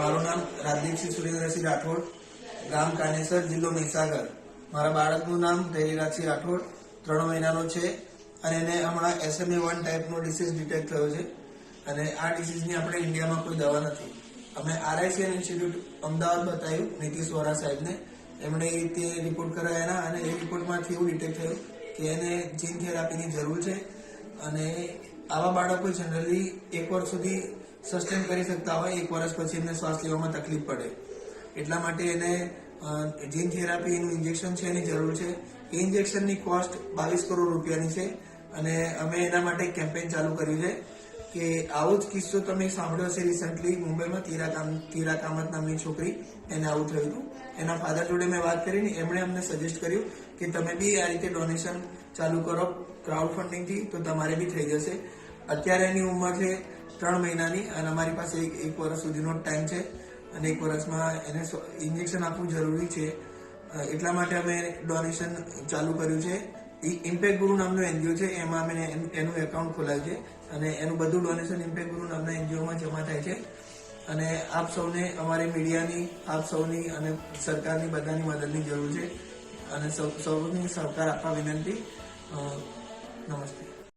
મારું નામ રાજદીપસિંહ સુરેન્દ્રસિંહ રાઠોડ, ગામ કાનેસર, જિલ્લો મહીસાગર. મારા બાળકનું નામ ધૈર્યરાજસિંહ રાઠોડ, ત્રણ મહિનાનો છે અને એને હમણાં એસએમએ વન ટાઈપનો ડિસીઝ ડિટેક્ટ થયો છે અને આ ડિસીઝની આપણે ઇન્ડિયામાં કોઈ દવા નથી. અમે આરઆઈસીએન ઇન્સ્ટિટ્યૂટ અમદાવાદ બતાવ્યું, નીતિશ વોરા સાહેબને. એમણે તે રિપોર્ટ કરાયા અને એ રિપોર્ટમાંથી એવું ડિટેક્ટ થયું કે એને જીન થેરાપીની જરૂર છે અને આવા બાળકો જનરલી એક વર્ષ સુધી સસ્ટેન કરી શકતા હોય, એક વર્ષ પછી એમને શ્વાસ લેવામાં તકલીફ પડે. એટલા માટે એને જીન થેરાપીનું ઇન્જેક્શન છે એની જરૂર છે. એ ઇન્જેક્શનની કોસ્ટ બાવીસ કરોડ રૂપિયાની છે અને અમે એના માટે કેમ્પેન ચાલુ કર્યું છે કે આવો જ કિસ્સો તમે સાંભળ્યો હશે રિસન્ટલી મુંબઈમાં તીરા કામ તીરા કામત નામની છોકરી, એને આવું થયું હતું. એના ફાધર જોડે મેં વાત કરીને એમણે અમને સજેસ્ટ કર્યું કે તમે બી આ રીતે ડોનેશન ચાલુ કરો ક્રાઉડ ફંડિંગથી તો તમારે બી થઈ જશે. અત્યારે એની ઉંમર છે ત્રણ મહિનાની અને અમારી પાસે એક એક વર્ષ સુધીનો ટાઈમ છે અને એક વર્ષમાં એને ઇન્જેક્શન આપવું જરૂરી છે. એટલા માટે અમે ડોનેશન ચાલુ કર્યું છે. ઇમ્પેક્ટ ગુરુ નામનું એનજીઓ છે, એમાં અમે એન- એકાઉન્ટ ખોલાવ્યું છે અને એનું બધું ડોનેશન ઇમ્પેક્ટ ગુરુ નામના એનજીઓમાં જમા થાય છે. અને આપ સૌને અમારી મીડિયાની, આપ સૌની અને સરકારની બધાની મદદની જરૂર છે. અને સૌ સૌની સહકાર આપવા વિનંતી. નમસ્તે.